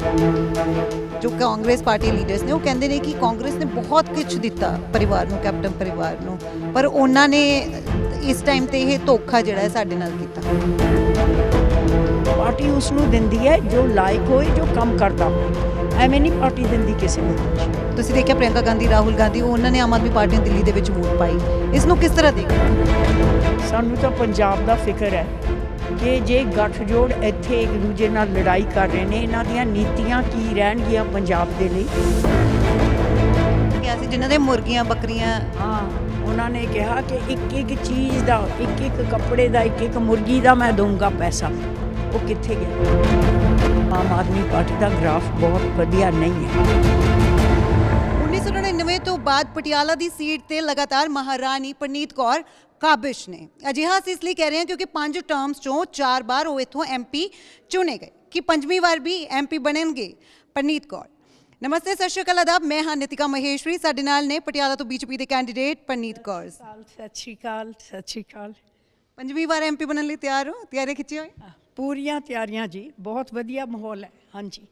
ਜੋ Congress party leaders ਨੇ ਉਹ ਕਹਿੰਦੇ ਨੇ ਕਿ ਕਾਂਗਰਸ ਨੇ ਬਹੁਤ ਕੁਝ ਦਿੱਤਾ ਪਰਿਵਾਰ ਨੂੰ ਕੈਪਟਨ ਪਰਿਵਾਰ ਨੂੰ ਪਰ ਉਹਨਾਂ ਨੇ ਇਸ ਟਾਈਮ ਤੇ ਇਹ ਧੋਖਾ ਜਿਹੜਾ ਹੈ ਸਾਡੇ ਨਾਲ ਕੀਤਾ ਪਾਰਟੀ ਉਸ ਨੂੰ ਦਿੰਦੀ ਹੈ ਜੋ ਲਾਇਕ ਹੋਏ ਜੋ ਕੰਮ ਕਰਦਾ ਹੋਏ ਐਵੇਂ ਨਹੀਂ ਪਾਰਟੀ ਦਿੰਦੀ ਕਿਸੇ ਨੂੰ ਤੁਸੀਂ ਦੇਖਿਆ ਪ੍ਰਿਯੰਕਾ ਗਾਂਧੀ ਰਾਹੁਲ ਗਾਂਧੀ ਉਹਨਾਂ ਨੇ ਆਮ ਆਦਮੀ ਪਾਰਟੀ ਨੂੰ ਦਿੱਲੀ ਦੇ ਵਿੱਚ ਵੋਟ ਪਾਈ ਇਸ ਨੂੰ ਕਿਸ ਤਰ੍ਹਾਂ ਦੇਖਦੇ ਸਾਨੂੰ ਤਾਂ ਪੰਜਾਬ ਦਾ ਫਿਕਰ ਹੈ ਕਿ ਜੇ ਗੱਠਜੋੜ ਇੱਥੇ ਇੱਕ ਦੂਜੇ ਨਾਲ ਲੜਾਈ ਕਰ ਰਹੇ ਨੇ ਇਹਨਾਂ ਦੀਆਂ ਨੀਤੀਆਂ ਕੀ ਰਹਿਣਗੀਆਂ ਪੰਜਾਬ ਦੇ ਲਈ? ਕਿ ਅਸੀਂ ਜਿਨ੍ਹਾਂ ਦੇ ਮੁਰਗੀਆਂ ਬੱਕਰੀਆਂ। ਹਾਂ ਉਹਨਾਂ ਨੇ ਕਿਹਾ ਕਿ ਇੱਕ ਇੱਕ ਚੀਜ਼ ਦਾ ਇੱਕ ਇੱਕ ਕੱਪੜੇ ਦਾ ਇੱਕ ਇੱਕ ਮੁਰਗੀ ਦਾ ਮੈਂ ਦਊਂਗਾ ਪੈਸਾ। ਉਹ ਕਿੱਥੇ ਗਿਆ? ਆਮ ਆਦਮੀ ਪਾਰਟੀ ਦਾ ਗ੍ਰਾਫ ਬਹੁਤ ਵਧੀਆ ਨਹੀਂ ਹੈ। 1999 ਤੋਂ ਬਾਅਦ ਪਟਿਆਲਾ ਦੀ ਸੀਟ ਤੇ ਲਗਾਤਾਰ ਮਹਾਰਾਣੀ ਪ੍ਰਨੀਤ ਕੌਰ ਕਾਬਿਸ਼ ਨੇ ਅਜਿਹਾ ਅਸੀਂ ਇਸ ਲਈ ਕਹਿ ਰਹੇ ਹਾਂ ਕਿਉਂਕਿ ਪੰਜ ਟਰਮਸ ਚੋਂ ਚਾਰ ਵਾਰ ਉਹ ਇੱਥੋਂ ਐਮਪੀ ਚੁਣੇ ਗਏ ਕਿ ਪੰਜਵੀਂ ਵਾਰ ਵੀ ਐਮਪੀ ਬਣਨਗੇ ਪ੍ਰਨੀਤ ਕੌਰ ਨਮਸਤੇ ਸਤਿ ਸ਼੍ਰੀ ਅਕਾਲ ਆਦਾਬ ਮੈਂ ਹਾਂ ਨਿਤਿਕਾ ਮਹੇਸ਼ਵਰੀ ਸਾਡੇ ਨਾਲ ਨੇ ਪਟਿਆਲਾ ਤੋਂ ਬੀਜੇਪੀ ਦੇ ਕੈਂਡੀਡੇਟ ਪ੍ਰਨੀਤ ਕੌਰ ਸਾਲ ਸਤਿ ਸ਼੍ਰੀ ਅਕਾਲ ਸਤਿ ਸ਼੍ਰੀ ਅਕਾਲ ਪੰਜਵੀਂ ਵਾਰ ਐਮਪੀ ਬਣਨ ਲਈ ਤਿਆਰ ਹੋ ਤਿਆਰੀ ਖਿੱਚੀ ਹੋਈ ਪੂਰੀਆਂ ਤਿਆਰੀਆਂ ਜੀ ਬਹੁਤ ਵਧੀਆ ਮਾਹੌਲ ਹੈ ਹਾਂਜੀ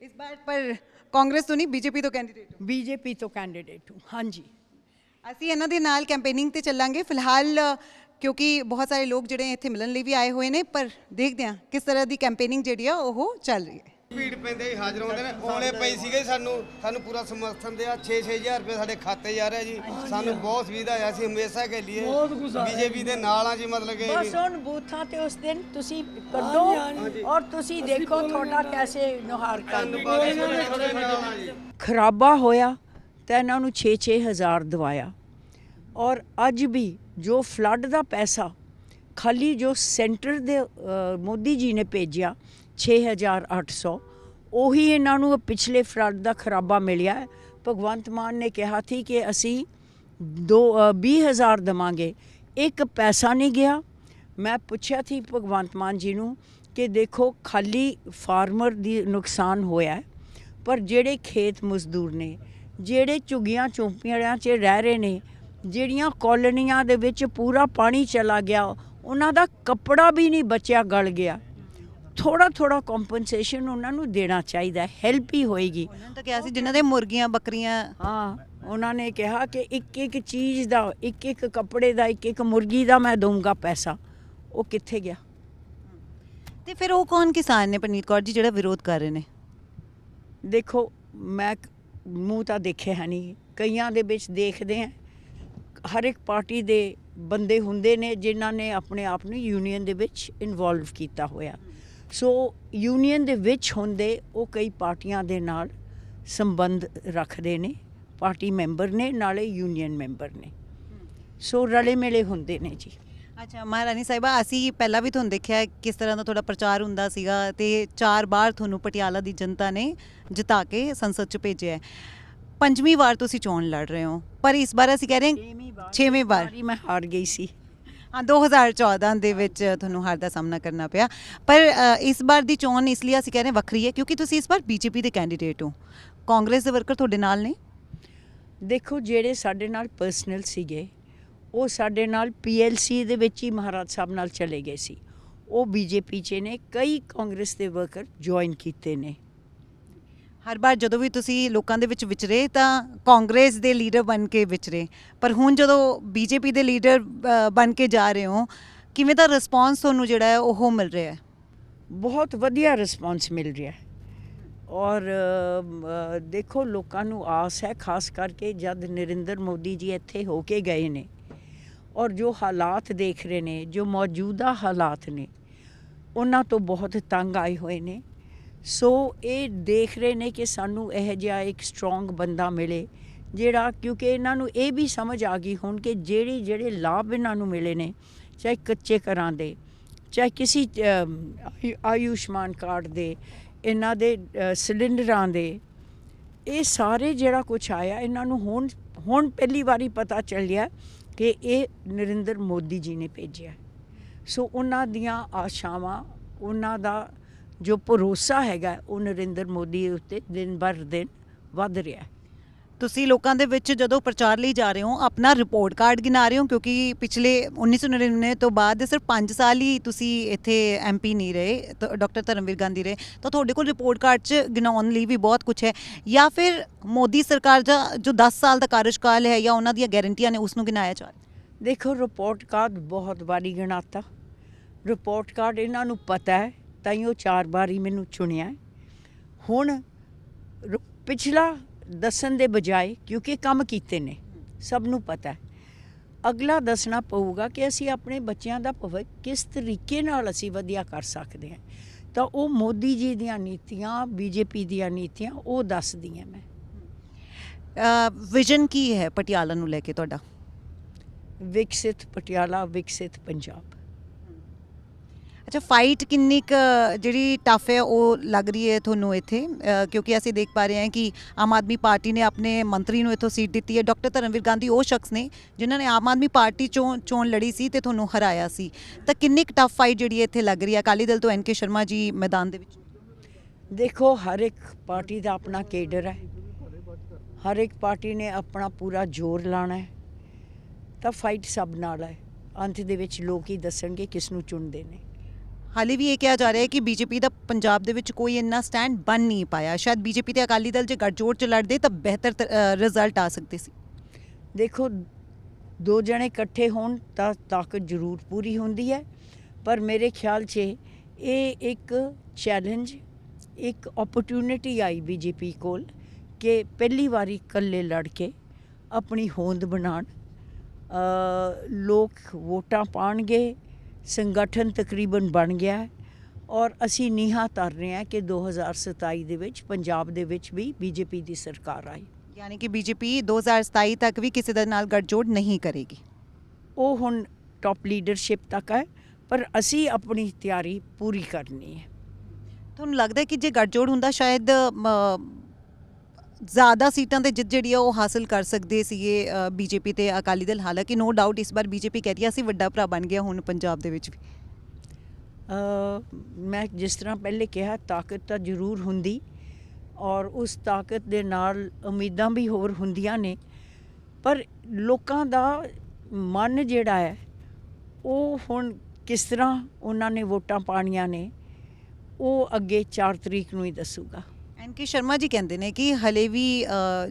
ਇਸ ਵਾਰ ਪਰ ਕਾਂਗਰਸ ਤੋਂ ਨਹੀਂ ਬੀਜੇਪੀ ਤੋਂ ਕੈਂਡੀਡੇਟ ਹੋ ਬੀਜੇਪੀ ਤੋਂ ਕੈਂਡੀਡੇਟ ਹੂੰ ਹਾਂਜੀ ਅਸੀਂ ਇਹਨਾਂ ਦੇ ਨਾਲ ਕੈਂਪੇਨਿੰਗ ਤੇ ਚੱਲਾਂਗੇ। ਫਿਲਹਾਲ ਕਿਉਂਕਿ ਬਹੁਤ ਸਾਰੇ ਲੋਕ ਜਿਹੜੇ ਇੱਥੇ ਮਿਲਣ ਲਈ ਵੀ ਆਏ ਹੋਏ ਨੇ ਪਰ ਦੇਖਦੇ ਹਾਂ ਕਿਸ ਤਰ੍ਹਾਂ ਦੀ ਕੈਂਪੇਨਿੰਗ ਜਿਹੜੀ ਆ ਉਹ ਚੱਲ ਰਹੀ ਹੈ। ਭੀੜ ਪੈਂਦੇ ਹੀ ਹਾਜ਼ਰ ਹੁੰਦੇ ਨੇ। ਔਲੇ ਪਈ ਸੀਗੇ ਸਾਨੂੰ ਸਾਨੂੰ ਪੂਰਾ ਸਮਰਥਨ ਦਿਆ। 6-6000 ਰੁਪਏ ਸਾਡੇ ਖਾਤੇ ਜਾ ਰਿਹਾ ਜੀ। ਸਾਨੂੰ ਬਹੁਤ ਸੁਵਿਧਾ ਆ ਅਸੀਂ ਹਮੇਸ਼ਾ ਕੇ ਲਈ ਬੀਜੇਪੀ ਦੇ ਨਾਲ ਆ ਜੀ ਮਤਲਬ ਕਿ ਬਸ ਹੁਣ ਬੂਥਾਂ ਤੇ ਉਸ ਦਿਨ ਤੁਸੀਂ ਕੱਢੋ ਔਰ ਤੁਸੀਂ ਦੇਖੋ ਤੁਹਾਡਾ ਕੈਸੇ ਨੁਹਾਰ ਕਰਦੇ ਖਰਾਬਾ ਹੋਇਆ। ਤਾਂ ਇਹਨਾਂ ਨੂੰ 6-6000 ਦਵਾਇਆ। ਔਰ ਅੱਜ ਵੀ ਜੋ ਫਲੱਡ ਦਾ ਪੈਸਾ ਖਾਲੀ ਜੋ ਸੈਂਟਰ ਦੇ ਮੋਦੀ ਜੀ ਨੇ ਭੇਜਿਆ 6800 ਉਹੀ ਇਹਨਾਂ ਨੂੰ ਪਿਛਲੇ ਫਲੱਡ ਦਾ ਖਰਾਬਾ ਮਿਲਿਆ ਭਗਵੰਤ ਮਾਨ ਨੇ ਕਿਹਾ ਸੀ ਕਿ ਅਸੀਂ ਦੋ ਅ, 20000 ਦਵਾਂਗੇ। ਇੱਕ ਪੈਸਾ ਨਹੀਂ ਗਿਆ। ਮੈਂ ਪੁੱਛਿਆ ਸੀ ਭਗਵੰਤ ਮਾਨ ਜੀ ਨੂੰ ਕਿ ਦੇਖੋ ਖਾਲੀ ਫਾਰਮਰ ਦੀ ਨੁਕਸਾਨ ਹੋਇਆ ਪਰ ਜਿਹੜੇ ਖੇਤ ਮਜ਼ਦੂਰ ਨੇ ਜਿਹੜੇ ਝੁੱਗੀਆਂ ਚੌਂਪੀਆਂ 'ਚ ਰਹਿ ਰਹੇ ਨੇ ਜਿਹੜੀਆਂ ਕਾਲੋਨੀਆਂ ਦੇ ਵਿੱਚ ਪੂਰਾ ਪਾਣੀ ਚਲਾ ਗਿਆ ਉਹਨਾਂ ਦਾ ਕੱਪੜਾ ਵੀ ਨਹੀਂ ਬਚਿਆ ਗਲ ਗਿਆ। ਥੋੜਾ ਥੋੜਾ ਕੰਪਨਸੇਸ਼ਨ ਉਹਨਾਂ ਨੂੰ ਦੇਣਾ ਚਾਹੀਦਾ ਹੈਲਪ ਹੀ ਹੋਏਗੀ। ਉਹਨਾਂ ਨੇ ਤਾਂ ਕਿਹਾ ਸੀ ਜਿਨ੍ਹਾਂ ਦੇ ਮੁਰਗੀਆਂ ਬੱਕਰੀਆਂ। ਹਾਂ ਉਹਨਾਂ ਨੇ ਕਿਹਾ ਕਿ ਇੱਕ ਇੱਕ ਚੀਜ਼ ਦਾ ਇੱਕ ਇੱਕ ਕੱਪੜੇ ਦਾ ਇੱਕ ਇੱਕ ਮੁਰਗੀ ਦਾ ਮੈਂ ਦਊਂਗਾ ਪੈਸਾ। ਉਹ ਕਿੱਥੇ ਗਿਆ? ਤੇ ਫਿਰ ਉਹ ਕੌਣ ਕਿਸਾਨ ਨੇ ਪ੍ਰਨੀਤ ਕੌਰ ਜੀ ਜਿਹੜਾ ਵਿਰੋਧ ਕਰ ਰਹੇ ਨੇ? ਦੇਖੋ ਮੈਂ ਮੂੰਹ ਤਾਂ ਦੇਖਿਆ ਹੈ ਨਹੀਂ। ਕਈਆਂ ਦੇ ਵਿੱਚ ਦੇਖਦੇ ਆ ਹਰ ਇੱਕ ਪਾਰਟੀ ਦੇ ਬੰਦੇ ਹੁੰਦੇ ਨੇ ਜਿਨ੍ਹਾਂ ਨੇ ਆਪਣੇ ਆਪ ਨੂੰ ਯੂਨੀਅਨ ਦੇ ਵਿੱਚ ਇਨਵੋਲਵ ਕੀਤਾ ਹੋਇਆ। ਸੋ ਯੂਨੀਅਨ ਦੇ ਵਿੱਚ ਹੁੰਦੇ ਉਹ ਕਈ ਪਾਰਟੀਆਂ ਦੇ ਨਾਲ ਸੰਬੰਧ ਰੱਖਦੇ ਨੇ। ਪਾਰਟੀ ਮੈਂਬਰ ਨੇ, ਨਾਲੇ ਯੂਨੀਅਨ ਮੈਂਬਰ ਨੇ। ਸੋ ਰਲੇ ਮਿਲੇ ਹੁੰਦੇ ਨੇ ਜੀ। ਅੱਛਾ ਮਹਾਰਾਣੀ ਸਾਹਿਬਾ ਅਸੀਂ ਪਹਿਲਾਂ ਵੀ ਤੁਹਾਨੂੰ ਦੇਖਿਆ ਕਿਸ ਤਰ੍ਹਾਂ ਦਾ ਤੁਹਾਡਾ ਪ੍ਰਚਾਰ ਹੁੰਦਾ ਸੀਗਾ ਤੇ ਚਾਰ ਵਾਰ ਤੁਹਾਨੂੰ ਪਟਿਆਲਾ ਦੀ ਜਨਤਾ ਨੇ ਜਿਤਾ ਕੇ ਸੰਸਦ 'ਚ ਭੇਜਿਆ ਹੈ। ਪੰਜਵੀਂ ਵਾਰ ਤੁਸੀਂ ਚੋਣ ਲੜ ਰਹੇ ਹੋ ਪਰ ਇਸ ਵਾਰ ਅਸੀਂ ਕਹਿ ਰਹੇ ਹਾਂ ਛੇਵੀਂ ਵਾਰ। ਮੈਂ ਹਾਰ ਗਈ ਸੀ। ਹਾਂ 2014 ਦੇ ਵਿੱਚ ਤੁਹਾਨੂੰ ਹਾਰ ਦਾ ਸਾਹਮਣਾ ਕਰਨਾ ਪਿਆ। ਪਰ ਅ, ਇਸ ਵਾਰ ਦੀ ਚੋਣ ਇਸ ਲਈ ਅਸੀਂ ਕਹਿ ਰਹੇ ਹਾਂ ਵੱਖਰੀ ਹੈ ਕਿਉਂਕਿ ਤੁਸੀਂ ਇਸ ਵਾਰ ਬੀਜੇਪੀ ਦੇ ਕੈਂਡੀਡੇਟ ਹੋ। ਕਾਂਗਰਸ ਦੇ ਵਰਕਰ ਤੁਹਾਡੇ ਨਾਲ ਨੇ? ਦੇਖੋ ਜਿਹੜੇ ਸਾਡੇ ਨਾਲ ਪਰਸਨਲ ਸੀਗੇ ਉਹ ਸਾਡੇ ਨਾਲ ਪੀਐਲਸੀ ਦੇ ਵਿੱਚ ਹੀ ਮਹਾਰਾਜ ਸਾਹਿਬ ਨਾਲ ਚਲੇ ਗਏ ਸੀ। ਉਹ ਬੀਜੇਪੀ 'ਚ ਨੇ ਕਈ ਕਾਂਗਰਸ ਦੇ ਵਰਕਰ ਜੁਆਇਨ ਕੀਤੇ ਨੇ। ਹਰ ਵਾਰ ਜਦੋਂ ਵੀ ਤੁਸੀਂ ਲੋਕਾਂ ਦੇ ਵਿੱਚ ਵਿਚਰੇ ਤਾਂ ਕਾਂਗਰਸ ਦੇ ਲੀਡਰ ਬਣ ਕੇ ਵਿਚਰੇ। ਪਰ ਹੁਣ ਜਦੋਂ ਬੀਜੇਪੀ ਦੇ ਲੀਡਰ ਬਣ ਕੇ ਜਾ ਰਹੇ ਹੋ ਕਿਵੇਂ ਦਾ ਰਿਸਪਾਂਸ ਤੁਹਾਨੂੰ ਜਿਹੜਾ ਹੈ ਉਹ ਮਿਲ ਰਿਹਾ ਹੈ? ਬਹੁਤ ਵਧੀਆ ਰਿਸਪਾਂਸ ਮਿਲ ਰਿਹਾ ਹੈ। ਔਰ ਦੇਖੋ ਲੋਕਾਂ ਨੂੰ ਆਸ ਹੈ ਖਾਸ ਕਰਕੇ ਜਦ ਨਰਿੰਦਰ ਮੋਦੀ ਜੀ ਇੱਥੇ ਹੋ ਕੇ ਗਏ ਨੇ। ਔਰ ਜੋ ਹਾਲਾਤ ਦੇਖ ਰਹੇ ਨੇ, ਜੋ ਮੌਜੂਦਾ ਹਾਲਾਤ ਨੇ, ਉਹਨਾਂ ਤੋਂ ਬਹੁਤ ਤੰਗ ਆਏ ਹੋਏ ਨੇ। ਸੋ ਇਹ ਦੇਖ ਰਹੇ ਨੇ ਕਿ ਸਾਨੂੰ ਇਹ ਜਿਹਾ ਇੱਕ ਸਟਰੋਂਗ ਬੰਦਾ ਮਿਲੇ, ਜਿਹੜਾ ਕਿਉਂਕਿ ਇਹਨਾਂ ਨੂੰ ਇਹ ਵੀ ਸਮਝ ਆ ਗਈ ਹੁਣ ਕਿ ਜਿਹੜੇ ਜਿਹੜੇ ਲਾਭ ਇਹਨਾਂ ਨੂੰ ਮਿਲੇ ਨੇ, ਚਾਹੇ ਕੱਚੇ ਘਰਾਂ ਦੇ, ਚਾਹੇ ਕਿਸੇ ਆਯੁਸ਼ਮਾਨ ਕਾਰਡ ਦੇ, ਇਹਨਾਂ ਦੇ ਸਿਲੰਡਰਾਂ ਦੇ, ਇਹ ਸਾਰੇ ਜਿਹੜਾ ਕੁਝ ਆਇਆ, ਇਹਨਾਂ ਨੂੰ ਹੁਣ ਹੁਣ ਪਹਿਲੀ ਵਾਰੀ ਪਤਾ ਚੱਲਿਆ ਕਿ ਇਹ ਨਰਿੰਦਰ ਮੋਦੀ ਜੀ ਨੇ ਭੇਜਿਆ ਸੋ ਉਹਨਾਂ ਦੀਆਂ ਆਸ਼ਾਵਾਂ, ਉਹਨਾਂ ਦਾ ਜੋ ਭਰੋਸਾ ਹੈਗਾ, ਉਹ ਨਰਿੰਦਰ ਮੋਦੀ ਉੱਤੇ ਦਿਨ ਬਰ ਦਿਨ ਵੱਧ ਰਿਹਾ ਤੁਸੀਂ ਲੋਕਾਂ ਦੇ ਵਿੱਚ ਜਦੋਂ ਪ੍ਰਚਾਰ ਲਈ ਜਾ ਰਹੇ ਹੋ, ਆਪਣਾ ਰਿਪੋਰਟ ਕਾਰਡ ਗਿਣਾ ਰਹੇ ਹੋ, ਕਿਉਂਕਿ ਪਿਛਲੇ 1999 ਤੋਂ ਬਾਅਦ ਸਿਰਫ 5 ਸਾਲ ਹੀ ਤੁਸੀਂ ਇੱਥੇ ਐਮਪੀ ਨਹੀਂ ਰਹੇ, ਤਾਂ ਡਾਕਟਰ ਧਰਮਵੀਰ ਗਾਂਧੀ ਰਹੇ, ਤਾਂ ਤੁਹਾਡੇ ਕੋਲ ਰਿਪੋਰਟ ਕਾਰਡ 'ਚ ਗਿਣਾਉਣ ਲਈ ਵੀ ਬਹੁਤ ਕੁਝ ਹੈ। ਜਾਂ ਫਿਰ ਮੋਦੀ ਸਰਕਾਰ ਦਾ ਜੋ 10 ਸਾਲ ਦਾ ਕਾਰਜਕਾਲ ਹੈ, ਜਾਂ ਉਹਨਾਂ ਦੀਆਂ ਗਾਰੰਟੀਆਂ ਨੇ ਉਸ ਨੂੰ ਗਿਣਾਇਆ ਜਾ ਰਿਹਾ ਦੇਖੋ ਰਿਪੋਰਟ ਕਾਰਡ ਬਹੁਤ ਵਾਰੀ ਗਿਣਾਤਾ। ਰਿਪੋਰਟ ਕਾਰਡ ਇਹਨਾਂ ਨੂੰ ਪਤਾ ਹੈ, ਤਾਂ ਹੀ ਉਹ ਚਾਰ ਵਾਰ ਹੀ ਮੈਨੂੰ ਚੁਣਿਆ ਹੁਣ ਪਿਛਲਾ ਦੱਸਣ ਦੇ ਬਜਾਏ ਕਿਉਂਕਿ ਕੰਮ ਕੀਤੇ ਨੇ ਸਭ ਨੂੰ ਪਤਾ ਹੈ। ਅਗਲਾ ਦੱਸਣਾ ਪਊਗਾ ਕਿ ਅਸੀਂ ਆਪਣੇ ਬੱਚਿਆਂ ਦਾ ਭਵਿੱਖ ਕਿਸ ਤਰੀਕੇ ਨਾਲ ਅਸੀਂ ਵਧੀਆ ਕਰ ਸਕਦੇ ਹਾਂ। ਤਾਂ ਉਹ ਮੋਦੀ ਜੀ ਦੀਆਂ ਨੀਤੀਆਂ ਬੀਜੇਪੀ ਦੀਆਂ ਨੀਤੀਆਂ ਉਹ ਦੱਸਦੀਆਂ ਮੈਂ। ਵਿਜ਼ਨ ਕੀ ਹੈ ਪਟਿਆਲਾ ਨੂੰ ਲੈ ਕੇ ਤੁਹਾਡਾ? ਵਿਕਸਿਤ ਪਟਿਆਲਾ ਵਿਕਸਿਤ ਪੰਜਾਬ। ਅੱਛਾ ਫਾਈਟ ਕਿੰਨੀ ਕੁ ਜਿਹੜੀ ਟਫ ਹੈ, ਉਹ ਲੱਗ ਰਹੀ ਹੈ ਤੁਹਾਨੂੰ ਇੱਥੇ? ਕਿਉਂਕਿ ਅਸੀਂ ਦੇਖ ਪਾ ਰਹੇ ਹਾਂ ਕਿ ਆਮ ਆਦਮੀ ਪਾਰਟੀ ਨੇ ਆਪਣੇ ਮੰਤਰੀ ਨੂੰ ਇੱਥੋਂ ਸੀਟ ਦਿੱਤੀ ਹੈ। ਡਾਕਟਰ ਧਰਮਵੀਰ ਗਾਂਧੀ ਉਹ ਸ਼ਖਸ ਨੇ ਜਿਨ੍ਹਾਂ ਨੇ ਆਮ ਆਦਮੀ ਪਾਰਟੀ ਚੋਂ, ਚੋਣ ਲੜੀ ਸੀ ਤੇ ਤੁਹਾਨੂੰ ਹਰਾਇਆ ਸੀ। ਤਾਂ ਕਿੰਨੀ ਕੁ ਟਫ ਫਾਈਟ ਜਿਹੜੀ ਹੈ ਇੱਥੇ ਲੱਗ ਰਹੀ ਹੈ? ਅਕਾਲੀ ਦਲ ਤੋਂ ਐਨ ਕੇ ਸ਼ਰਮਾ ਜੀ ਮੈਦਾਨ ਦੇ ਵਿੱਚ। ਦੇਖੋ, ਹਰ ਇੱਕ ਪਾਰਟੀ ਦਾ ਆਪਣਾ ਕੇਡਰ ਹੈ। ਹਰ ਇੱਕ ਪਾਰਟੀ ਨੇ ਆਪਣਾ ਪੂਰਾ ਜ਼ੋਰ ਲਾਣਾ ਹੈ। ਤਾਂ ਫਾਈਟ ਸਭ ਨਾਲ ਹੈ। ਅੰਤ ਦੇ ਵਿੱਚ ਲੋਕ ਹੀ ਦੱਸਣਗੇ ਕਿਸ ਨੂੰ ਚੁਣਦੇ ਨੇ। ਹਾਲੇ ਵੀ ਇਹ ਕਿਹਾ ਜਾ ਰਿਹਾ ਹੈ ਕਿ ਬੀਜੇਪੀ ਦਾ ਪੰਜਾਬ ਦੇ ਵਿੱਚ ਕੋਈ ਇੰਨਾ ਸਟੈਂਡ ਬਣ ਨਹੀਂ ਪਾਇਆ। ਸ਼ਾਇਦ ਬੀਜੇਪੀ ਤੇ ਅਕਾਲੀ ਦਲ ਜੇ ਗੱਠਜੋੜ ਚ ਲੜਦੇ ਤਾਂ ਬਿਹਤਰ ਰਿਜ਼ਲਟ ਆ ਸਕਦੇ ਸੀ। ਦੇਖੋ, ਦੋ ਜਣੇ ਇਕੱਠੇ ਹੋਣ ਤਾਂ ਤਾਕਤ ਜ਼ਰੂਰ ਪੂਰੀ ਹੁੰਦੀ ਹੈ, ਪਰ ਮੇਰੇ ਖਿਆਲ 'ਚ ਇਹ ਇੱਕ ਚੈਲੰਜ ਇੱਕ ਓਪਰਚੁਨਿਟੀ ਆਈ ਬੀਜੇਪੀ ਕੋਲ ਕਿ ਪਹਿਲੀ ਵਾਰੀ ਇਕੱਲੇ ਲੜ ਕੇ ਆਪਣੀ ਹੋਂਦ ਬਣਾਉਣ। ਲੋਕ ਵੋਟਾਂ ਪਾਣਗੇ ਸੰਗਠਨ ਤਕਰੀਬਨ ਬਣ ਗਿਆ ਹੈ ਔਰ ਅਸੀਂ ਨੀਹਾਂ ਧਰ ਰਹੇ ਹਾਂ ਕਿ 2027 ਦੇ ਵਿੱਚ ਪੰਜਾਬ ਦੇ ਵਿੱਚ ਵੀ ਬੀਜੇਪੀ ਦੀ ਸਰਕਾਰ ਆਈ। ਯਾਨੀ ਕਿ ਬੀਜੇਪੀ 2027 ਤੱਕ ਵੀ ਕਿਸੇ ਦੇ ਨਾਲ ਗੱਠਜੋੜ ਨਹੀਂ ਕਰੇਗੀ। ਉਹ ਹੁਣ ਟਾਪ ਲੀਡਰਸ਼ਿਪ ਤੱਕ ਹੈ ਪਰ ਅਸੀਂ ਆਪਣੀ ਤਿਆਰੀ ਪੂਰੀ ਕਰਨੀ ਹੈ। ਤੁਹਾਨੂੰ ਲੱਗਦਾ ਕਿ ਜੇ ਗੱਠਜੋੜ ਹੁੰਦਾ ਸ਼ਾਇਦ ਜ਼ਿਆਦਾ ਸੀਟਾਂ ਤੇ ਜਿੱਤ ਜਿਹੜੀ ਆ ਉਹ ਹਾਸਲ ਕਰ ਸਕਦੇ ਸੀਗੇ ਬੀਜੇਪੀ ਤੇ ਅਕਾਲੀ ਦਲ। ਹਾਲਾਂਕਿ ਨੋ ਡਾਊਟ ਇਸ ਵਾਰ ਬੀਜੇਪੀ ਕਹਿ ਰਹੀ ਆ, ਅਸੀਂ ਵੱਡਾ ਭਰਾ ਬਣ ਗਿਆ ਹੁਣ ਪੰਜਾਬ ਦੇ ਵਿੱਚ ਵੀ। ਮੈਂ ਜਿਸ ਤਰ੍ਹਾਂ ਪਹਿਲੇ ਕਿਹਾ, ਤਾਕਤ ਤਾਂ ਜ਼ਰੂਰ ਹੁੰਦੀ ਔਰ ਉਸ ਤਾਕਤ ਦੇ ਨਾਲ ਉਮੀਦਾਂ ਵੀ ਹੋਰ ਹੁੰਦੀਆਂ ਨੇ। ਪਰ ਲੋਕਾਂ ਦਾ ਮਨ ਜਿਹੜਾ ਹੈ, ਉਹ ਹੁਣ ਕਿਸ ਤਰ੍ਹਾਂ ਉਹਨਾਂ ਨੇ ਵੋਟਾਂ ਪਾਣੀਆਂ ਨੇ, ਉਹ ਅੱਗੇ 4 ਤਰੀਕ ਨੂੰ ਹੀ ਦੱਸੂਗਾ। ਐਨ ਕੇ ਸ਼ਰਮਾ ਜੀ ਕਹਿੰਦੇ ਨੇ ਕਿ ਹਲੇ ਵੀ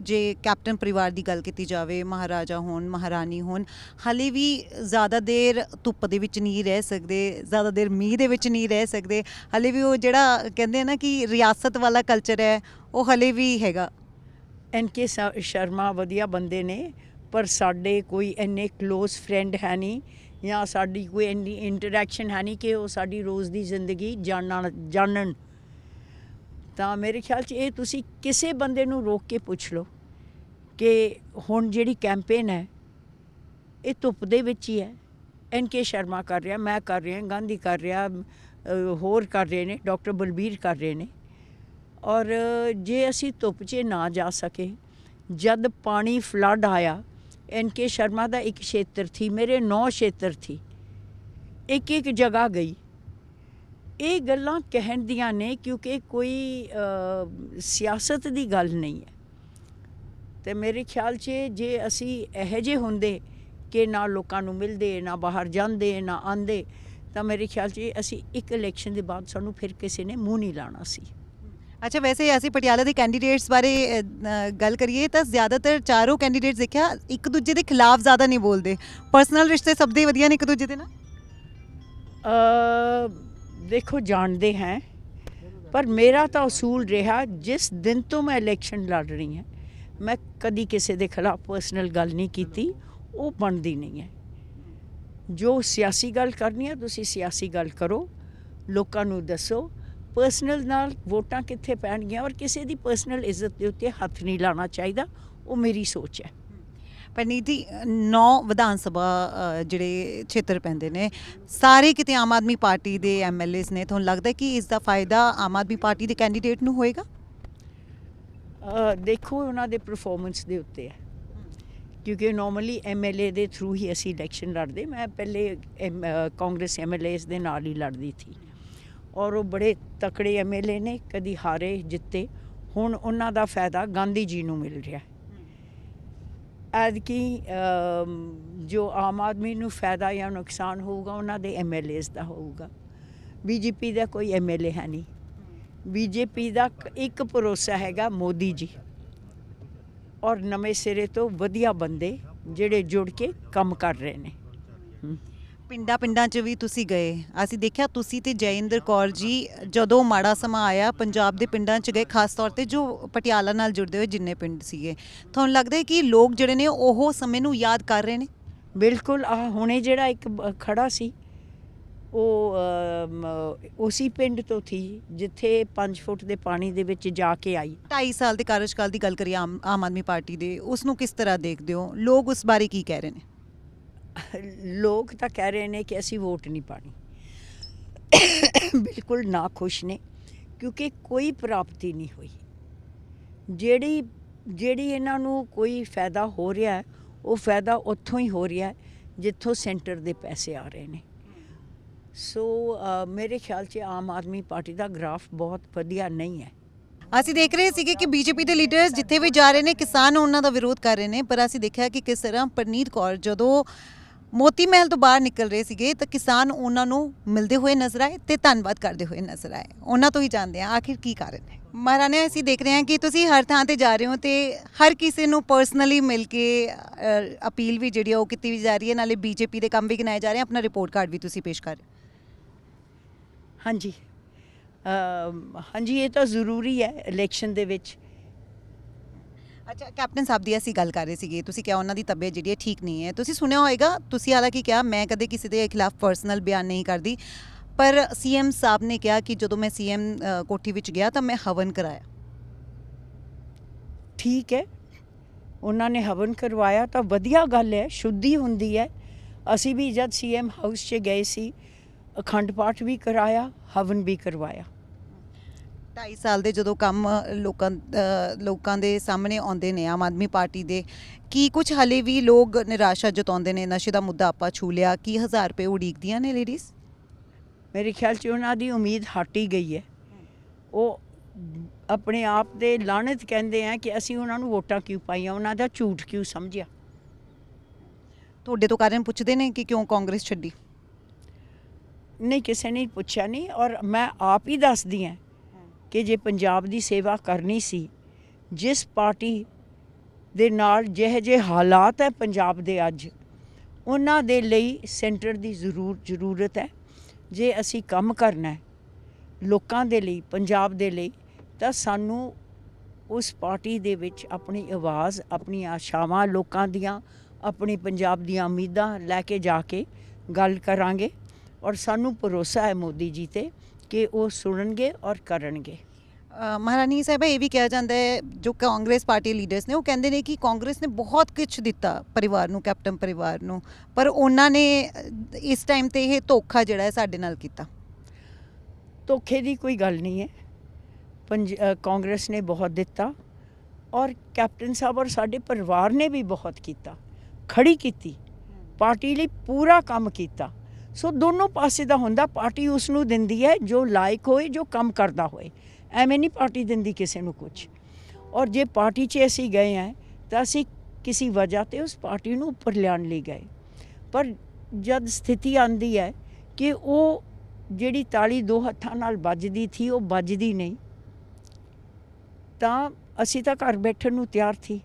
ਜੇ ਕੈਪਟਨ ਪਰਿਵਾਰ ਦੀ ਗੱਲ ਕੀਤੀ ਜਾਵੇ, ਮਹਾਰਾਜਾ ਹੋਣ, ਮਹਾਰਾਣੀ ਹੋਣ, ਹਲੇ ਵੀ ਜ਼ਿਆਦਾ ਦੇਰ ਧੁੱਪ ਦੇ ਵਿੱਚ ਨਹੀਂ ਰਹਿ ਸਕਦੇ, ਜ਼ਿਆਦਾ ਦੇਰ ਮੀਂਹ ਦੇ ਵਿੱਚ ਨਹੀਂ ਰਹਿ ਸਕਦੇ, ਹਲੇ ਵੀ ਉਹ ਜਿਹੜਾ ਕਹਿੰਦੇ ਆ ਨਾ ਕਿ ਰਿਆਸਤ ਵਾਲਾ ਕਲਚਰ ਹੈ, ਉਹ ਹਲੇ ਵੀ ਹੈਗਾ। ਐਨ ਕੇ ਸ਼ਰਮਾ ਵਧੀਆ ਬੰਦੇ ਨੇ, ਪਰ ਸਾਡੇ ਕੋਈ ਇੰਨੇ ক্লোਜ਼ ਫਰੈਂਡ ਹੈ ਨਹੀਂ, ਜਾਂ ਸਾਡੀ ਕੋਈ ਇੰਨੀ ਇੰਟਰੈਕਸ਼ਨ ਹੈ ਨਹੀਂ ਕਿ ਉਹ ਸਾਡੀ ਰੋਜ਼ ਦੀ ਜ਼ਿੰਦਗੀ ਜਾਣਨ ਜਾਣਨ। ਤਾਂ ਮੇਰੇ ਖਿਆਲ 'ਚ ਇਹ ਤੁਸੀਂ ਕਿਸੇ ਬੰਦੇ ਨੂੰ ਰੋਕ ਕੇ ਪੁੱਛ ਲਓ ਕਿ ਹੁਣ ਜਿਹੜੀ ਕੈਂਪੇਨ ਹੈ, ਇਹ ਧੁੱਪ ਦੇ ਵਿੱਚ ਹੀ ਹੈ। ਐਨ ਕੇ ਸ਼ਰਮਾ ਕਰ ਰਿਹਾ, ਮੈਂ ਕਰ ਰਿਹਾ, ਗਾਂਧੀ ਕਰ ਰਿਹਾ ਹੋਰ ਕਰ ਰਹੇ ਨੇ, ਡਾਕਟਰ ਬਲਬੀਰ ਕਰ ਰਹੇ ਨੇ। ਔਰ ਜੇ ਅਸੀਂ ਧੁੱਪ 'ਚ ਨਾ ਜਾ ਸਕੇ, ਜਦ ਪਾਣੀ ਫਲੱਡ ਆਇਆ, ਐਨ ਕੇ ਸ਼ਰਮਾ ਦਾ ਇੱਕ ਖੇਤਰ ਸੀ, ਮੇਰੇ ਨੌ ਖੇਤਰ ਥੀ ਇੱਕ ਇੱਕ ਜਗ੍ਹਾ ਗਈ। ਇਹ ਗੱਲਾਂ ਕਹਿਣ ਦੀਆਂ ਨੇ ਕਿਉਂਕਿ ਕੋਈ ਸਿਆਸਤ ਦੀ ਗੱਲ ਨਹੀਂ ਹੈ। ਤੇ ਮੇਰੇ ਖਿਆਲ 'ਚ ਜੇ ਅਸੀਂ ਇਹੋ ਜਿਹੇ ਹੁੰਦੇ ਕਿ ਨਾ ਲੋਕਾਂ ਨੂੰ ਮਿਲਦੇ ਨਾ ਬਾਹਰ ਜਾਂਦੇ ਨਾ ਆਂਦੇ ਤਾਂ ਮੇਰੇ ਖਿਆਲ 'ਚ ਅਸੀਂ ਇੱਕ ਇਲੈਕਸ਼ਨ ਦੇ ਬਾਅਦ ਸਾਨੂੰ ਫਿਰ ਕਿਸੇ ਨੇ ਮੂੰਹ ਨਹੀਂ ਲਾਣਾ ਸੀ। ਅੱਛਾ ਵੈਸੇ ਅਸੀਂ ਪਟਿਆਲਾ ਦੇ ਕੈਂਡੀਡੇਟਸ ਬਾਰੇ ਗੱਲ ਕਰੀਏ ਤਾਂ ਜ਼ਿਆਦਾਤਰ ਚਾਰੋਂ ਕੈਂਡੀਡੇਟਸ ਦੇਖਿਆ ਇੱਕ ਦੂਜੇ ਦੇ ਖਿਲਾਫ ਜ਼ਿਆਦਾ ਨਹੀਂ ਬੋਲਦੇ। ਪਰਸਨਲ ਰਿਸ਼ਤੇ ਸਭ ਦੇ ਵਧੀਆ ਨੇ ਇੱਕ ਦੂਜੇ ਦੇ ਨਾਲ? ਅ, ਦੇਖੋ ਜਾਣਦੇ ਹੈ, ਪਰ ਮੇਰਾ ਤਾਂ ਉਸੂਲ ਰਿਹਾ ਜਿਸ ਦਿਨ ਤੋਂ ਮੈਂ ਇਲੈਕਸ਼ਨ ਲੜ ਰਹੀ ਹਾਂ, ਮੈਂ ਕਦੀ ਕਿਸੇ ਦੇ ਖਿਲਾਫ ਪਰਸਨਲ ਗੱਲ ਨਹੀਂ ਕੀਤੀ, ਉਹ ਬਣਦੀ ਨਹੀਂ ਹੈ। ਜੋ ਸਿਆਸੀ ਗੱਲ ਕਰਨੀ ਹੈ, ਤੁਸੀਂ ਸਿਆਸੀ ਗੱਲ ਕਰੋ, ਲੋਕਾਂ ਨੂੰ ਦੱਸੋ ਪਰਸਨਲ ਨਾਲ ਵੋਟਾਂ ਕਿੱਥੇ ਪੈਣਗੀਆਂ ਔਰ ਕਿਸੇ ਦੀ ਪਰਸਨਲ ਇੱਜ਼ਤ ਦੇ ਉੱਤੇ ਹੱਥ ਨਹੀਂ ਲਾਣਾ ਚਾਹੀਦਾ, ਉਹ ਮੇਰੀ ਸੋਚ ਹੈ। ਪਰਨੀਤ ਜੀ ਨੌ ਵਿਧਾਨ ਸਭਾ ਅ, ਜਿਹੜੇ ਖੇਤਰ ਪੈਂਦੇ ਨੇ। ਸਾਰੇ ਕਿਤੇ ਆਮ ਆਦਮੀ ਪਾਰਟੀ ਦੇ ਐਮਐਲਏਸ ਨੇ ਤੁਹਾਨੂੰ ਲੱਗਦਾ ਕਿ ਇਸ ਦਾ ਫਾਇਦਾ ਆਮ ਆਦਮੀ ਪਾਰਟੀ ਦੇ ਕੈਂਡੀਡੇਟ ਨੂੰ ਹੋਏਗਾ? ਅ, ਦੇਖੋ ਉਹਨਾਂ ਦੇ ਪਰਫਾਰਮੈਂਸ ਦੇ ਉੱਤੇ ਹੈ। ਕਿਉਂਕਿ ਨਾਰਮਲੀ ਐਮਐਲਏ ਦੇ ਥਰੂ ਹੀ ਅਸੀਂ ਇਲੈਕਸ਼ਨ ਲੜਦੇ। ਮੈਂ ਪਹਿਲੇ ਐਮ- ਅ, ਕਾਂਗਰਸ ਐਮਐਲਏਸ ਦੇ ਨਾਲ ਹੀ ਲੜਦੀ ਸੀ। ਔਰ ਉਹ ਬੜੇ ਤਕੜੇ ਐਮਐਲਏ ਨੇ ਕਦੀ ਹਾਰੇ ਜਿੱਤੇ। ਹੁਣ ਉਹਨਾਂ ਦਾ ਫਾਇਦਾ ਗਾਂਧੀ ਜੀ ਨੂੰ ਮਿਲ ਰਿਹਾ ਹੈ। ਐਦਕੀ ਜੋ ਆਮ ਆਦਮੀ ਨੂੰ ਫਾਇਦਾ ਜਾਂ ਨੁਕਸਾਨ ਹੋਊਗਾ, ਉਹਨਾਂ ਦੇ ਐਮਐਲਏਸ ਦਾ ਹੋਊਗਾ। ਬੀਜੇਪੀ ਦਾ ਕੋਈ ਐਮਐਲਏ ਹੈ ਨਹੀਂ। ਬੀਜੇਪੀ ਦਾ ਕ- ਇੱਕ ਭਰੋਸਾ ਹੈਗਾ ਮੋਦੀ ਜੀ। ਔਰ ਨਵੇਂ ਸਿਰੇ ਤੋਂ ਵਧੀਆ ਬੰਦੇ ਜਿਹੜੇ ਜੁੜ ਕੇ ਕੰਮ ਕਰ ਰਹੇ ਨੇ। ਪਿੰਡਾਂ ਪਿੰਡਾਂ 'ਚ ਵੀ ਤੁਸੀਂ ਗਏ? ਅਸੀਂ ਦੇਖਿਆ ਤੁਸੀਂ ਤੇ ਜੈਇੰਦਰ ਕੌਰ ਜੀ ਜਦੋਂ ਮਾੜਾ ਸਮਾਂ ਆਇਆ ਪੰਜਾਬ ਦੇ ਪਿੰਡਾਂ 'ਚ ਗਏ ਖਾਸ ਤੌਰ ਤੇ ਜੋ ਪਟਿਆਲਾ ਨਾਲ ਜੁੜਦੇ ਹੋਏ ਜਿੰਨੇ ਪਿੰਡ ਸੀਗੇ। ਤੁਹਾਨੂੰ ਲੱਗਦਾ ਹੈ ਕਿ ਲੋਕ ਜਿਹੜੇ ਨੇ ਉਹ ਸਮੇਂ ਨੂੰ ਯਾਦ ਕਰ ਰਹੇ ਨੇ? ਬਿਲਕੁਲ ਆ ਹੁਣੇ ਜਿਹੜਾ ਇੱਕ ਬ- ਖੜਾ ਸੀ ਉਹ ਅਮ, ਉਸੀ ਪਿੰਡ ਤੋਂ ਥੀ ਜਿੱਥੇ 5 ਫੁੱਟ ਦੇ ਪਾਣੀ ਦੇ ਵਿੱਚ ਜਾ ਕੇ ਆਈ। 2.5 ਸਾਲ ਦੇ ਕਾਰਜਕਾਲ ਦੀ ਗੱਲ ਕਰੀਏ ਆਮ ਆਮ ਆਦਮੀ ਪਾਰਟੀ ਦੇ ਉਸ ਨੂੰ ਕਿਸ ਤਰ੍ਹਾਂ ਦੇਖਦੇ ਹੋ? ਲੋਕ ਉਸ ਬਾਰੇ ਕੀ ਕਹਿ ਰਹੇ ਨੇ? ਲੋਕ ਤਾਂ ਕਹਿ ਰਹੇ ਨੇ ਕਿ ਅਸੀਂ ਵੋਟ ਨਹੀਂ ਪਾਣੀ। ਬਿਲਕੁਲ ਨਾ ਖੁਸ਼ ਨੇ, ਕਿਉਂਕਿ ਕੋਈ ਪ੍ਰਾਪਤੀ ਨਹੀਂ ਹੋਈ। ਜਿਹੜੀ ਜਿਹੜੀ ਇਹਨਾਂ ਨੂੰ ਕੋਈ ਫਾਇਦਾ ਹੋ ਰਿਹਾ ਉਹ ਫਾਇਦਾ ਉੱਥੋਂ ਹੀ ਹੋ ਰਿਹਾ ਜਿੱਥੋਂ ਸੈਂਟਰ ਦੇ ਪੈਸੇ ਆ ਰਹੇ ਨੇ। ਸੋ ਮੇਰੇ ਖਿਆਲ 'ਚ ਆਮ ਆਦਮੀ ਪਾਰਟੀ ਦਾ ਗ੍ਰਾਫ ਬਹੁਤ ਵਧੀਆ ਨਹੀਂ ਹੈ। ਅਸੀਂ ਦੇਖ ਰਹੇ ਸੀਗੇ ਕਿ ਬੀਜੇਪੀ ਦੇ ਲੀਡਰਸ ਜਿੱਥੇ ਵੀ ਜਾ ਰਹੇ ਨੇ, ਕਿਸਾਨ ਉਹਨਾਂ ਦਾ ਵਿਰੋਧ ਕਰ ਰਹੇ ਨੇ, ਪਰ ਅਸੀਂ ਦੇਖਿਆ ਕਿ ਕਿਸ ਤਰ੍ਹਾਂ ਪਰਨੀਤ ਕੌਰ ਜਦੋਂ ਮੋਤੀ ਮਹਿਲ ਤੋਂ ਬਾਹਰ ਨਿਕਲ ਰਹੇ ਸੀਗੇ ਤਾਂ ਕਿਸਾਨ ਉਹਨਾਂ ਨੂੰ ਮਿਲਦੇ ਹੋਏ ਨਜ਼ਰ ਆਏ ਤੇ ਧੰਨਵਾਦ ਕਰਦੇ ਹੋਏ ਨਜ਼ਰ ਆਏ। ਉਹਨਾਂ ਤੋਂ ਹੀ ਜਾਣਦੇ ਹਾਂ ਆਖਿਰ ਕੀ ਕਾਰਨ ਹੈ। ਮਹਾਰਾਣੇ, ਅਸੀਂ ਦੇਖ ਰਹੇ ਹਾਂ ਕਿ ਤੁਸੀਂ ਹਰ ਥਾਂ ਤੇ ਜਾ ਰਹੇ ਹੋ ਤੇ ਹਰ ਕਿਸੇ ਨੂੰ ਪਰਸਨਲੀ ਮਿਲ ਕੇ ਅਪੀਲ ਵੀ ਜਿਹੜੀ ਆ ਉਹ ਕੀਤੀ ਵੀ ਜਾ ਰਹੀ ਹੈ। ਨਾਲੇ ਬੀਜੇਪੀ ਦੇ ਕੰਮ ਵੀ ਗਿਣਾਏ ਜਾ ਰਹੇ ਆਪਣਾ ਰਿਪੋਰਟ ਕਾਰਡ ਵੀ ਤੁਸੀਂ ਪੇਸ਼ ਕਰ ਹਾਂਜੀ। ਹਾਂਜੀ, ਇਹ ਤਾਂ ਜ਼ਰੂਰੀ ਹੈ ਇਲੈਕਸ਼ਨ ਦੇ ਵਿੱਚ। ਅੱਛਾ, ਕੈਪਟਨ ਸਾਹਿਬ ਦੀ ਅਸੀਂ ਗੱਲ ਕਰ ਰਹੇ ਸੀਗੇ। ਤੁਸੀਂ ਕਿਹਾ ਉਹਨਾਂ ਦੀ ਤਬੀਅਤ ਜਿਹੜੀ ਹੈ ਠੀਕ ਨਹੀਂ ਹੈ। ਤੁਸੀਂ ਸੁਣਿਆ ਹੋਵੇਗਾ ਤੁਸੀਂ ਹਾਲਾਂਕਿ ਕਿਹਾ, ਮੈਂ ਕਦੇ ਕਿਸੇ ਦੇ ਖਿਲਾਫ ਪਰਸਨਲ ਬਿਆਨ ਨਹੀਂ ਕਰਦੀ। ਪਰ ਸੀਐਮ ਸਾਹਿਬ ਨੇ ਕਿਹਾ ਕਿ ਜਦੋਂ ਮੈਂ ਸੀਐਮ ਕੋਠੀ ਵਿੱਚ ਗਿਆ ਤਾਂ ਮੈਂ ਹਵਨ ਕਰਾਇਆ। ਠੀਕ ਹੈ। ਉਹਨਾਂ ਨੇ ਹਵਨ ਕਰਵਾਇਆ ਤਾਂ ਵਧੀਆ ਗੱਲ ਹੈ, ਸ਼ੁੱਧੀ ਹੁੰਦੀ ਹੈ। ਅਸੀਂ ਵੀ ਜਦ ਸੀਐਮ ਹਾਊਸ 'ਚ ਗਏ ਸੀ, ਅਖੰਡ ਪਾਠ ਵੀ ਕਰਾਇਆ, ਹਵਨ ਵੀ ਕਰਵਾਇਆ। 2.5 ਸਾਲ ਦੇ ਜਦੋਂ ਕੰਮ ਲੋਕਾਂ ਲੋਕਾਂ ਦੇ ਸਾਹਮਣੇ ਆਉਂਦੇ ਨੇ ਆਮ ਆਦਮੀ ਪਾਰਟੀ ਦੇ ਕੀ ਕੁਝ ਹਲੇ ਵੀ ਲੋਕ ਨਿਰਾਸ਼ਾ ਜਤਾਉਂਦੇ ਨੇ ਨਸ਼ੇ ਦਾ ਮੁੱਦਾ ਆਪਾਂ ਛੂ ਲਿਆ ਕੀ 1000 ਰੁਪਏ ਉਡੀਕਦੀਆਂ ਨੇ ਲੇਡੀਜ਼ ਮੇਰੇ ਖਿਆਲ 'ਚ ਉਹਨਾਂ ਦੀ ਉਮੀਦ ਹਟ ਹੀ ਗਈ ਹੈ। ਉਹ ਆਪਣੇ ਆਪ ਦੇ ਲਾਣਤ ਕਹਿੰਦੇ ਆ ਕਿ ਅਸੀਂ ਉਹਨਾਂ ਨੂੰ ਵੋਟਾਂ ਕਿਉਂ ਪਾਈਆਂ ਉਹਨਾਂ ਦਾ ਝੂਠ ਕਿਉਂ ਸਮਝਿਆ? ਤੁਹਾਡੇ ਤੋਂ ਕਾਰਨ ਪੁੱਛਦੇ ਨੇ ਕਿ ਕਿਉਂ ਕਾਂਗਰਸ ਛੱਡੀ? ਨਹੀਂ ਕਿਸੇ ਨੇ ਪੁੱਛਿਆ ਨਹੀਂ ਔਰ ਮੈਂ ਆਪ ਹੀ ਦੱਸਦੀ ਹਾਂ ਕਿ ਜੇ ਪੰਜਾਬ ਦੀ ਸੇਵਾ ਕਰਨੀ ਸੀ, ਜਿਸ ਪਾਰਟੀ ਦੇ ਨਾਲ ਜਿਹੇ ਜਿਹੇ ਹਾਲਾਤ ਹੈ ਪੰਜਾਬ ਦੇ ਅੱਜ, ਉਹਨਾਂ ਦੇ ਲਈ ਸੈਂਟਰ ਦੀ ਜ਼ਰੂਰ, ਜ਼ਰੂਰਤ ਹੈ। ਜੇ ਅਸੀਂ ਕੰਮ ਕਰਨਾ ਹੈ ਲੋਕਾਂ ਦੇ ਲਈ, ਪੰਜਾਬ ਦੇ ਲਈ, ਤਾਂ ਸਾਨੂੰ ਉਸ ਪਾਰਟੀ ਦੇ ਵਿੱਚ ਆਪਣੀ ਆਵਾਜ਼ ਆਪਣੀ ਆਸ਼ਾਵਾਂ ਲੋਕਾਂ ਦੀਆਂ, ਆਪਣੀ ਪੰਜਾਬ ਦੀਆਂ ਉਮੀਦਾਂ ਲੈ ਕੇ ਜਾ ਕੇ ਗੱਲ ਕਰਾਂਗੇ। ਔਰ ਸਾਨੂੰ ਭਰੋਸਾ ਹੈ ਮੋਦੀ ਜੀ ਤੇ ਕਿ ਉਹ ਸੁਣਨਗੇ ਔਰ ਕਰਨਗੇ। ਮਹਾਰਾਣੀ ਸਾਹਿਬਾ ਇਹ ਵੀ ਕਿਹਾ ਜਾਂਦਾ ਹੈ ਜੋ ਕਾਂਗਰਸ ਪਾਰਟੀ ਲੀਡਰਸ ਨੇ ਉਹ ਕਹਿੰਦੇ ਨੇ ਕਿ ਕਾਂਗਰਸ ਨੇ ਬਹੁਤ ਕੁਝ ਦਿੱਤਾ ਪਰਿਵਾਰ ਨੂੰ ਕੈਪਟਨ ਪਰਿਵਾਰ ਨੂੰ ਪਰ ਉਹਨਾਂ ਨੇ ਇਸ ਟਾਈਮ ਤੇ ਇਹ ਧੋਖਾ ਜਿਹੜਾ ਹੈ ਸਾਡੇ ਨਾਲ ਕੀਤਾ। ਧੋਖੇ ਦੀ ਕੋਈ ਗੱਲ ਨਹੀਂ ਹੈ। ਪੰਜ ਕਾਂਗਰਸ ਨੇ ਬਹੁਤ ਦਿੱਤਾ ਔਰ ਕੈਪਟਨ ਸਾਹਿਬ ਔਰ ਸਾਡੇ ਪਰਿਵਾਰ ਨੇ ਵੀ ਬਹੁਤ ਕੀਤਾ। ਖੜੀ ਕੀਤੀ। ਪਾਰਟੀ ਲਈ ਪੂਰਾ ਕੰਮ ਕੀਤਾ। ਸੋ ਦੋਨੋਂ ਪਾਸੇ ਦਾ ਹੁੰਦਾ, ਪਾਰਟੀ ਉਸ ਨੂੰ ਦਿੰਦੀ ਹੈ ਜੋ ਲਾਇਕ ਹੋਏ, ਜੋ ਕੰਮ ਕਰਦਾ ਹੋਏ। ਐਵੇਂ ਨਹੀਂ ਪਾਰਟੀ ਦਿੰਦੀ ਕਿਸੇ ਨੂੰ ਕੁਝ ਔਰ ਜੇ ਪਾਰਟੀ 'ਚ ਅਸੀਂ ਗਏ ਹਾਂ ਤਾਂ ਅਸੀਂ ਕਿਸੇ ਵਜ੍ਹਾ ਤੇ ਉਸ ਪਾਰਟੀ ਨੂੰ ਉੱਪਰ ਲਿਆਉਣ ਲਈ ਗਏ। ਪਰ ਜਦ ਸਥਿਤੀ ਆਂਦੀ ਹੈ ਕਿ ਉਹ ਜਿਹੜੀ ਤਾਲੀ ਦੋ ਹੱਥਾਂ ਨਾਲ ਵੱਜਦੀ ਥੀ, ਉਹ ਵੱਜਦੀ ਨਹੀਂ, ਤਾਂ ਅਸੀਂ ਤਾਂ ਘਰ ਬੈਠਣ ਨੂੰ ਤਿਆਰ ਸੀ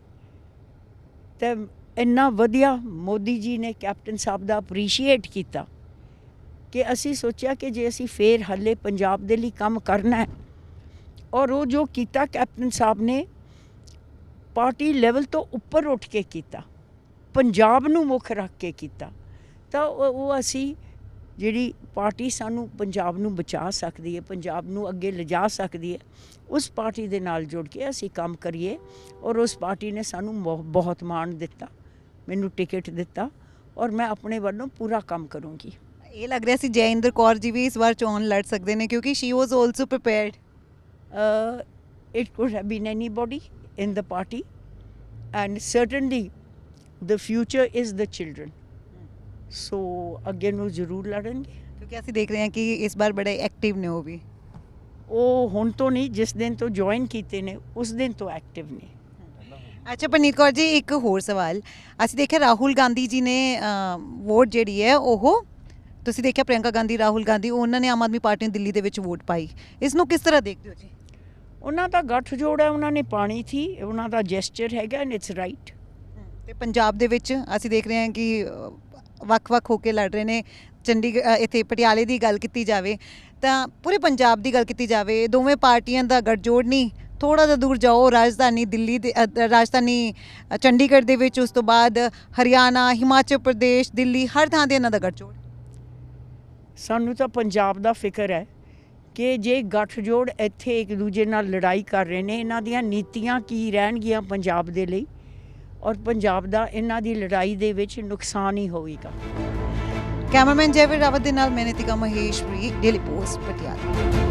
ਤੇ ਇੰਨਾ ਵਧੀਆ ਮੋਦੀ ਜੀ ਨੇ ਕੈਪਟਨ ਸਾਹਿਬ ਦਾ ਅਪਰੀਸ਼ੀਏਟ ਕੀਤਾ। ਕਿ ਅਸੀਂ ਸੋਚਿਆ ਕਿ ਜੇ ਅਸੀਂ ਫੇਰ ਹੱਲੇ ਪੰਜਾਬ ਦੇ ਲਈ ਕੰਮ ਕਰਨਾ ਹੈ ਔਰ ਉਹ ਜੋ ਕੀਤਾ ਕੈਪਟਨ ਸਾਹਿਬ ਨੇ, ਪਾਰਟੀ ਲੈਵਲ ਤੋਂ ਉੱਪਰ ਉੱਠ ਕੇ ਕੀਤਾ, ਪੰਜਾਬ ਨੂੰ ਮੁੱਖ ਰੱਖ ਕੇ ਕੀਤਾ, ਤਾਂ ਉਹ ਉਹ ਅਸੀਂ ਜਿਹੜੀ ਪਾਰਟੀ ਸਾਨੂੰ ਪੰਜਾਬ ਨੂੰ ਬਚਾ ਸਕਦੀ ਹੈ, ਪੰਜਾਬ ਨੂੰ ਅੱਗੇ ਲਿਜਾ ਸਕਦੀ ਹੈ, ਉਸ ਪਾਰਟੀ ਦੇ ਨਾਲ ਜੁੜ ਕੇ ਅਸੀਂ ਕੰਮ ਕਰੀਏ ਔਰ ਉਸ ਪਾਰਟੀ ਨੇ ਸਾਨੂੰ ਬਹੁ- ਬਹੁਤ ਮਾਣ ਦਿੱਤਾ, ਮੈਨੂੰ ਟਿਕਟ ਦਿੱਤਾ ਔਰ ਮੈਂ ਆਪਣੇ ਵੱਲੋਂ ਪੂਰਾ ਕੰਮ ਕਰੂੰਗੀ। ਇਹ ਲੱਗ ਰਿਹਾ ਸੀ ਜੈਇੰਦਰ ਕੌਰ ਜੀ ਵੀ ਇਸ ਵਾਰ ਚੋਣ ਲੜ ਸਕਦੇ ਨੇ ਕਿਉਂਕਿ she was also prepared uh, it could have been anybody in the party and certainly the future is the children. So ਅੱਗੇ ਨੂੰ ਜ਼ਰੂਰ ਲੜਨਗੇ ਕਿਉਂਕਿ ਅਸੀਂ ਦੇਖ ਰਹੇ ਹਾਂ ਕਿ ਇਸ ਵਾਰ ਬੜੇ ਐਕਟਿਵ ਨੇ ਉਹ ਵੀ ਉਹ ਹੁਣ ਤੋਂ ਨਹੀਂ ਜਿਸ ਦਿਨ ਤੋਂ ਜੁਆਇਨ ਕੀਤੇ ਨੇ ਉਸ ਦਿਨ ਤੋਂ ਐਕਟਿਵ ਨੇ ਅੱਛਾ ਪਨੀਤ ਕੌਰ ਜੀ ਇੱਕ ਹੋਰ ਸਵਾਲ ਅਸੀਂ ਦੇਖਿਆ ਰਾਹੁਲ ਗਾਂਧੀ ਜੀ ਨੇ ਅ, ਵੋਟ ਜਿਹੜੀ ਹੈ ਉਹ ਤੁਸੀਂ ਦੇਖਿਆ ਪ੍ਰਿਯੰਕਾ ਗਾਂਧੀ ਰਾਹੁਲ ਗਾਂਧੀ ਉਹਨਾਂ ਨੇ ਆਮ ਆਦਮੀ ਪਾਰਟੀ ਨੂੰ ਦਿੱਲੀ ਦੇ ਵਿੱਚ ਵੋਟ ਪਾਈ। ਇਸ ਨੂੰ ਕਿਸ ਤਰ੍ਹਾਂ ਦੇਖਦੇ ਹੋ ਜੀ? ਉਹਨਾਂ ਦਾ ਗੱਠ ਜੋੜ ਹੈ ਉਹਨਾਂ ਨੇ ਪਾਣੀ ਥੀ ਉਹਨਾਂ ਦਾ ਜੈਸਚਰ ਹੈਗਾ ਐਂਡ ਇਟਸ ਰਾਈਟ ਤੇ ਪੰਜਾਬ ਦੇ ਵਿੱਚ ਅਸੀਂ ਦੇਖ ਰਹੇ ਹਾਂ ਕਿ ਵੱਖ-ਵੱਖ ਹੋ ਕੇ ਲੜ ਰਹੇ ਨੇ। ਚੰਡੀਗੜ੍ਹ ਇੱਥੇ ਪਟਿਆਲੇ ਦੀ ਗੱਲ ਕੀਤੀ ਜਾਵੇ ਤਾਂ ਪੂਰੇ ਪੰਜਾਬ ਦੀ ਗੱਲ ਕੀਤੀ ਜਾਵੇ ਦੋਵੇਂ ਪਾਰਟੀਆਂ ਦਾ ਗੱਠਜੋੜ ਨਹੀਂ ਥੋੜਾ ਜਿਹਾ ਦੂਰ ਜਾਓ ਰਾਜਧਾਨੀ ਦਿੱਲੀ ਦੇ ਰਾਜਧਾਨੀ ਚੰਡੀਗੜ੍ਹ ਦੇ ਵਿੱਚ ਉਸ ਤੋਂ ਬਾਅਦ ਹਰਿਆਣਾ ਹਿਮਾਚਲ ਪ੍ਰਦੇਸ਼ ਦਿੱਲੀ ਹਰ ਥਾਂ ਤੇ ਇਹਨਾਂ ਦਾ ਗੱਠਜੋੜ। ਸਾਨੂੰ ਤਾਂ ਪੰਜਾਬ ਦਾ ਫਿਕਰ ਹੈ ਕਿ ਜੇ ਗੱਠਜੋੜ ਇੱਥੇ ਇੱਕ ਦੂਜੇ ਨਾਲ ਲੜਾਈ ਕਰ ਰਹੇ ਨੇ, ਇਹਨਾਂ ਦੀਆਂ ਨੀਤੀਆਂ ਕੀ ਰਹਿਣਗੀਆਂ ਪੰਜਾਬ ਦੇ ਲਈ? ਔਰ ਪੰਜਾਬ ਦਾ ਇਹਨਾਂ ਦੀ ਲੜਾਈ ਦੇ ਵਿੱਚ ਨੁਕਸਾਨ ਹੀ ਹੋਵੇਗਾ। ਕੈਮਰਾਮੈਨ ਜੈਵਰ ਰਾਵਤ ਦੇ ਨਾਲ ਮੈਂ ਨਿਤਿਕਾ ਮਹੇਸ਼ਵਰੀ, ਡੇਲੀ ਪੋਸਟ ਪਟਿਆਲਾ।